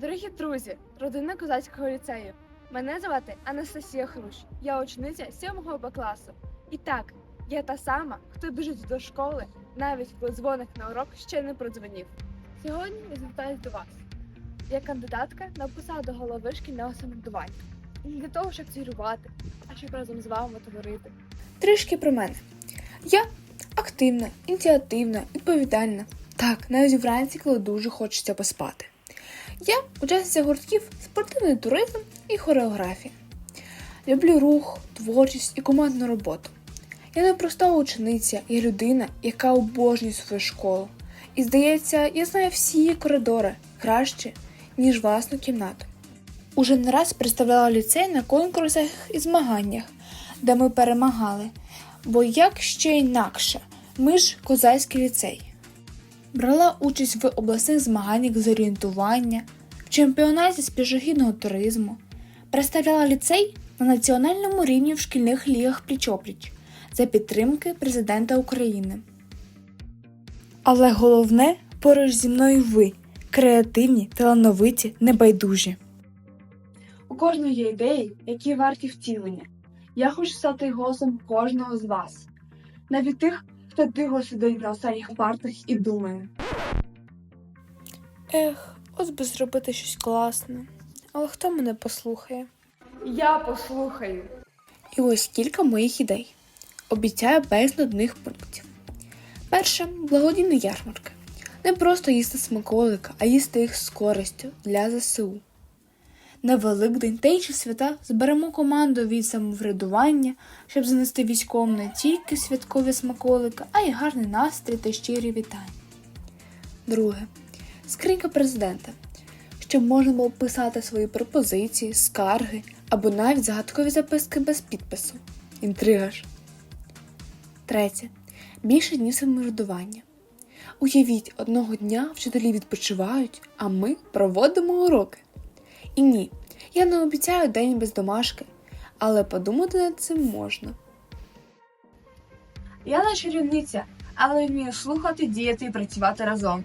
Дорогі друзі, родина козацького ліцею. Мене звати Анастасія Хрущ. Я учениця 7 Б класу. І так, я та сама, хто біжить до школи, навіть коли дзвоник на урок ще не продзвонів. Сьогодні я звертаюся до вас. Я кандидатка на посаду голови шкільного самоврядування. Не для того, щоб цірувати, а щоб разом з вами творити. Трішки про мене. Я активна, ініціативна, відповідальна. Так, навіть вранці, коли дуже хочеться поспати. Я учасниця гуртків спортивний туризм і хореографія. Люблю рух, творчість і командну роботу. Я не проста учениця, я людина, яка обожнює свою школу. І здається, я знаю всі коридори краще, ніж власну кімнату. Уже не раз представляла ліцей на конкурсах і змаганнях, де ми перемагали. Бо як ще інакше, ми ж козацький ліцей. Брала участь в обласних змаганнях з орієнтування, в чемпіонаті з пішохідного туризму, представляла ліцей на національному рівні в шкільних лігах пліч-опліч за підтримки президента України. Але головне поруч зі мною ви креативні, талановиті, небайдужі. У кожного є ідеї, які варті втілення. Я хочу стати голосом кожного з вас, навіть тих, хто тихо сидить на останніх партах і думає. Ех, ось би зробити щось класне. Але хто мене послухає? Я послухаю. І ось кілька моїх ідей. Обіцяю без нудних пунктів. Перше благодійна ярмарка. Не просто їсти смаколика, а їсти їх з користю для ЗСУ. На Великдень та інші свята зберемо команду від самоврядування, щоб занести військовим не тільки святкові смаколика, а й гарний настрій та щирі вітання. Друге скринька президента, щоб можна було писати свої пропозиції, скарги або навіть загадкові записки без підпису. Інтрига ж. Третє. Більше днів самоврядування. Уявіть, одного дня вчителі відпочивають, а ми проводимо уроки. І ні, я не обіцяю день без домашки, але подумати над цим можна. Я не чарівниця, але вмію слухати, діяти і працювати разом.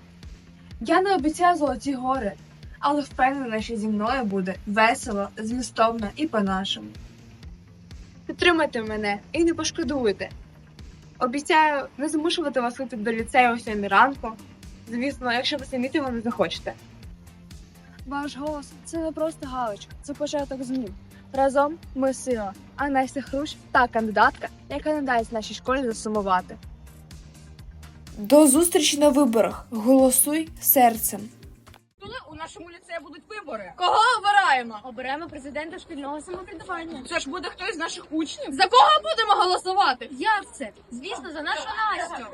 Я не обіцяю золоті гори, але впевнена, що зі мною буде весело, змістовно і по-нашому. Підтримайте мене і не пошкодуйте. Обіцяю не змушувати вас йти до ліцею о 7 ранку. Звісно, якщо ви самі цього не захочете. Ваш голос це не просто галочка, це початок змін. Разом ми сила, а Настя Хрущ та кандидатка, яка не дасть нашій школі засумувати. До зустрічі на виборах. Голосуй серцем. Коли у нашому ліцеї будуть вибори? Кого обираємо? Оберемо президента шкільного самоврядування. Це ж буде хтось з наших учнів. За кого будемо голосувати? Як це? Звісно, за нашу Настю.